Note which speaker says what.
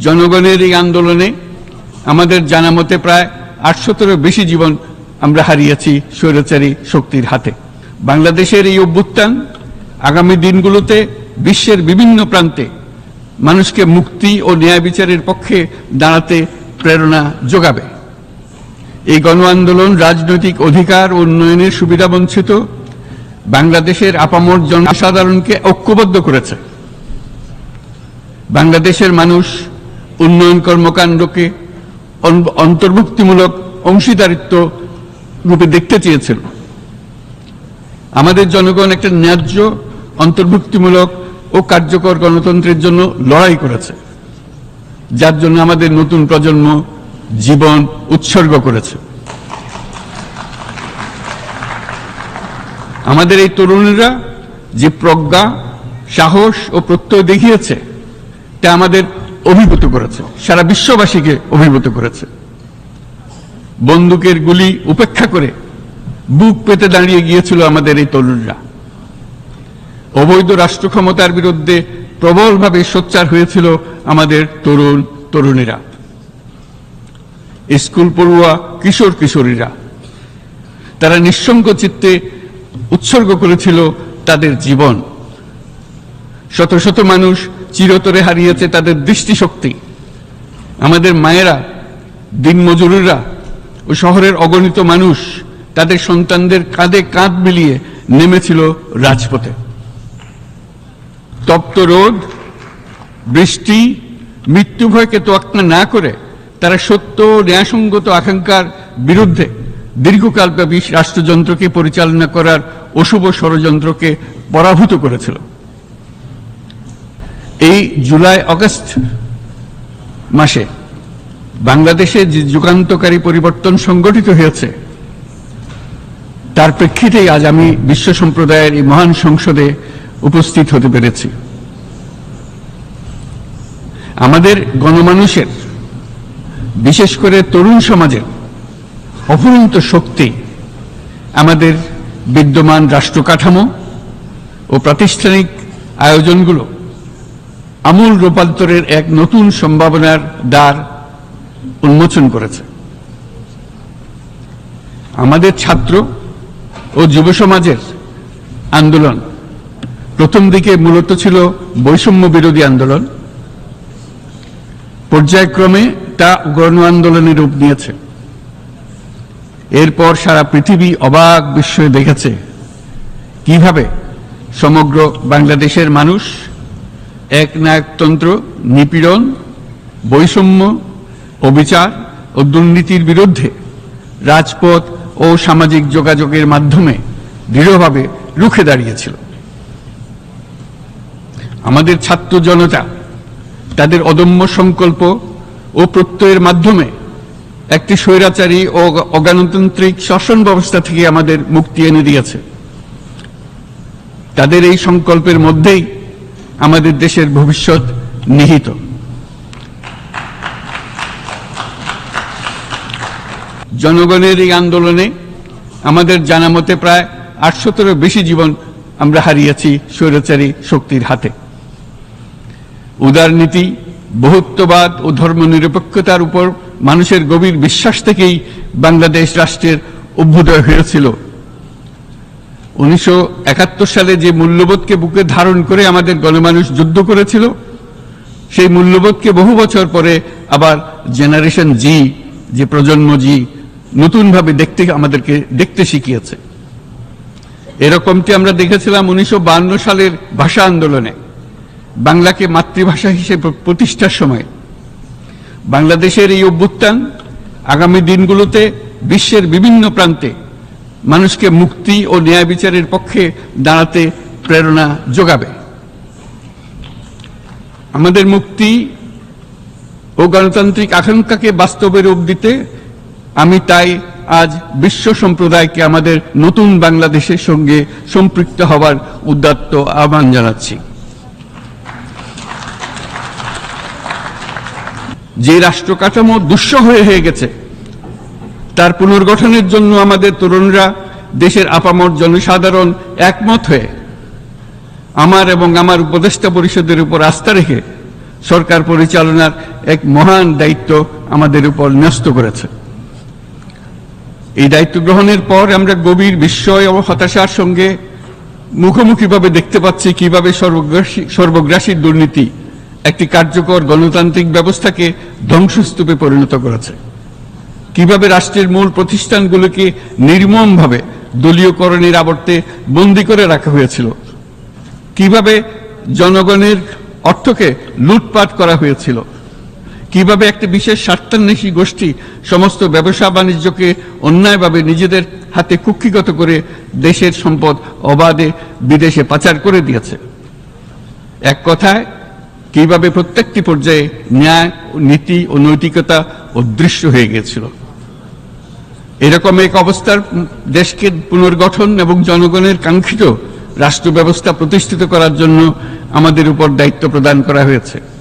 Speaker 1: জনগণের এই আন্দোলনে আমাদের জানা মতে প্রায় আটশোতেরও বেশি জীবন আমরা হারিয়েছি স্বৈরাচারী শক্তির হাতে। বাংলাদেশের এই অভ্যুত্থান আগামী দিনগুলোতে বিশ্বের বিভিন্ন প্রান্তে মানুষকে মুক্তি ও ন্যায় বিচারের পক্ষে দাঁড়াতে প্রেরণা যোগাবে। এই গণ আন্দোলন রাজনৈতিক অধিকার উন্নয়নের সুবিধা বঞ্চিত বাংলাদেশের আপামর জনসাধারণকে ঐক্যবদ্ধ করেছে। বাংলাদেশের মানুষ উন্নয়ন কর্মকাণ্ডকে অন্তর্ভুক্তিমূলক অংশীদারিত্ব রূপে দেখতে চেয়েছিল আমাদের জনগণ একটা ন্যায্য, অন্তর্ভুক্তিমূলক ও কার্যকর গণতন্ত্রের জন্য লড়াই করেছে, যার জন্য আমাদের নতুন প্রজন্ম জীবন উৎসর্গ করেছে। আমাদের এই তরুণীরা যে প্রজ্ঞা, সাহস ও প্রত্যয় দেখিয়েছে, তা আমাদের অভিভূত করেছে। সারা বিশ্ববাসীকে অভিভূত করেছে। বন্দুকের গুলি উপেক্ষা করে বুক পেতে দাঁড়িয়ে গিয়েছিল আমাদের এই তরুণরা। অবৈধ রাষ্ট্র ক্ষমতার বিরুদ্ধে প্রবলভাবে সোচ্চার হয়েছিল আমাদের তরুণ তরুণীরা। স্কুল পড়ুয়া কিশোর কিশোরীরা, তারা নিঃসঙ্গ চিত্তে উৎসর্গ করেছিল তাদের জীবন। শত শত মানুষ চিরতরে হারিয়েছে তাদের দৃষ্টিশক্তি। আমাদের মায়েরা, দিনমজুররা ও শহরের অগণিত মানুষ তাদের সন্তানদের কাঁধে কাঁধ মিলিয়ে নেমেছিল রাজপথে। তপ্ত রোদ, বৃষ্টি, মৃত্যু ভয়কে তোয়াক্কা না করে তারা সত্য ন্যায়সঙ্গত আকাঙ্ক্ষার বিরুদ্ধে দীর্ঘকালব্যাপী রাষ্ট্রযন্ত্রকে পরিচালনা করার অশুভ ষড়যন্ত্রকে পরাভূত করেছিল। এই জুলাই আগস্ট মাসে বাংলাদেশে যে যুগান্তকারী পরিবর্তন সংগঠিত হয়েছে, তার প্রেক্ষিতেই আজ আমি বিশ্ব সম্প্রদায়ের এই মহান সংসদে উপস্থিত হতে পেরেছি। আমাদের গণমানুষের, বিশেষ করে তরুণ সমাজের অফুরন্ত শক্তি, আমাদের বিদ্যমান রাষ্ট্র কাঠামো ও প্রাতিষ্ঠানিক আয়োজনগুলো আমূল রূপান্তরের এক নতুন সম্ভাবনার দ্বার উন্মোচন করেছে। আমাদের ছাত্র ও যুব সমাজের আন্দোলন প্রথম দিকে মূলত ছিল বৈষম্য বিরোধী আন্দোলন। পর্যায়ক্রমে তা গণ আন্দোলনে রূপ নিয়েছে। এরপর সারা পৃথিবী অবাক বিস্ময়ে দেখেছে কীভাবে সমগ্র বাংলাদেশের মানুষ এক নায়কতন্ত্র, নিপীড়ন, বৈষম্য, অবিচার ও দুর্নীতির বিরুদ্ধে রাজপথ ও সামাজিক যোগাযোগের মাধ্যমে দৃঢ়ভাবে রুখে দাঁড়িয়েছিল। আমাদের ছাত্র জনতা তাদের অদম্য সংকল্প ও প্রত্যয়ের মাধ্যমে একটি স্বৈরাচারী ও অগণতান্ত্রিক শাসন ব্যবস্থা থেকে আমাদের মুক্তি এনে দিয়েছে। তাদের এই সংকল্পের মধ্যেই আমাদের দেশের ভবিষ্যৎ নিহিত। জনগণের এই আন্দোলনে আমাদের জানা মতে প্রায় আটশোতেরও বেশি জীবন আমরা হারিয়েছি স্বৈরাচারী শক্তির হাতে। উদারনীতি, বহুত্ববাদ ও ধর্মনিরপেক্ষতার উপর মানুষের গভীর বিশ্বাস থেকেই বাংলাদেশ রাষ্ট্রের অভ্যুদয় হয়েছিল। উনিশশো একাত্তর সালে যে মূল্যবোধকে বুকে ধারণ করে আমাদের গণমানুষ যুদ্ধ করেছিল, সেই মূল্যবোধকে বহু বছর পরে আবার জেনারেশন জি, যে প্রজন্ম জি, নতুনভাবে দেখতে আমাদেরকে দেখতে শিখিয়েছে। এরকমটি আমরা দেখেছিলাম উনিশশো সালের ভাষা আন্দোলনে, বাংলাকে মাতৃভাষা হিসেবে প্রতিষ্ঠার সময়। বাংলাদেশের এই অভ্যুত্থান আগামী দিনগুলোতে বিশ্বের বিভিন্ন প্রান্তে মানুষকে মুক্তি ও ন্যায় বিচারের পক্ষে দাঁড়াতে প্রেরণা যোগাবে। আমাদের মুক্তি ও গণতান্ত্রিক আকাঙ্ক্ষাকে বাস্তবে রূপ দিতে আমি তাই আজ বিশ্ব সম্প্রদায়কে আমাদের নতুন বাংলাদেশের সঙ্গে সম্পৃক্ত হওয়ার উদ্যত্ত আহ্বান জানাচ্ছি। যে রাষ্ট্র কাঠামো দুঃসহ হয়ে গেছে তার পুনর্গঠনের জন্য আমাদের তরুণরা দেশের আপামর জনসাধারণ একমত হয়ে আমার এবং আমার উপদেষ্টা পরিষদের উপর আস্থা রেখে সরকার পরিচালনার এক মহান দায়িত্ব আমাদের উপর ন্যস্ত করেছে। এই দায়িত্ব গ্রহণের পর আমরা গভীর বিস্ময় ও হতাশার সঙ্গে মুখোমুখিভাবে দেখতে পাচ্ছি কীভাবে সর্বগ্রাসী সর্বগ্রাসী দুর্নীতি একটি কার্যকর গণতান্ত্রিক ব্যবস্থাকে ধ্বংসস্তূপে পরিণত করেছে। কীভাবে রাষ্ট্রের মূল প্রতিষ্ঠানগুলোকে নির্মমভাবে দলীয়করণের আবর্তে বন্দি করে রাখা হয়েছিল? কীভাবে জনগণের অর্থকে লুটপাট করা হয়েছিল? কীভাবে একটি বিশেষ স্বার্থান্বেষী গোষ্ঠী সমস্ত ব্যবসা বাণিজ্যকে অন্যায়ভাবে নিজেদের হাতে কুক্ষিগত করে দেশের সম্পদ অবাধে বিদেশে পাচার করে দিয়েছে? এক কথায়, কীভাবে প্রত্যেকটি পর্যায়ে ন্যায়, নীতি ও নৈতিকতা অদৃশ্য হয়ে গিয়েছিল? এরকম এক অবস্থার দেশকে পুনর্গঠন এবং জনগণের কাঙ্ক্ষিত রাষ্ট্র ব্যবস্থা প্রতিষ্ঠিত করার জন্য আমাদের উপর দায়িত্ব প্রদান করা হয়েছে।